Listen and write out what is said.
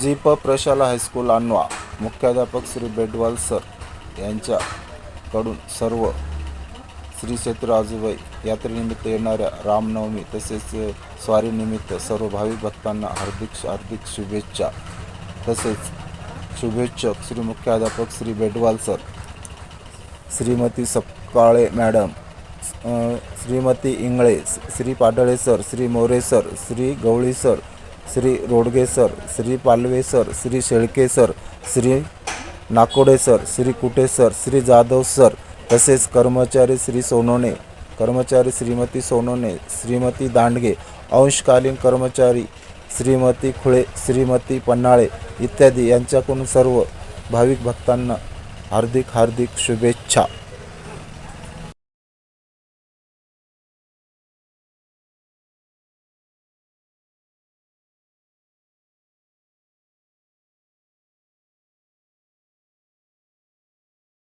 जी प प्रशाला हायस्कूल अनवा मुख्याध्यापक श्री बेडवाल सर यांच्याकडून सर्व श्री क्षेत्र आजूबाई यात्रेनिमित्त येणाऱ्या रामनवमी तसेच स्वारीनिमित्त सर्व भाविक भक्तांना हार्दिक हार्दिक शुभेच्छा. तसेच शुभेच्छक श्री मुख्याध्यापक Shri Bedwal sir Shrimati Sapkale madam Shrimati Ingale Shri Padale sir Shri More sir Shri Gawali sir Shri Rodge sir Shri Palave sir Shri Shelke sir Shri Nakode sir Shri Kute sir Shri Jadhav sir तसेच कर्मचारी श्री सोनोने कर्मचारी श्रीमती सोनोने श्रीमती दांडगे अंशकालीन कर्मचारी श्रीमती खुळे श्रीमती पन्हाळे इत्यादी यांच्याकडून सर्व भाविक भक्तांना हार्दिक हार्दिक शुभेच्छा.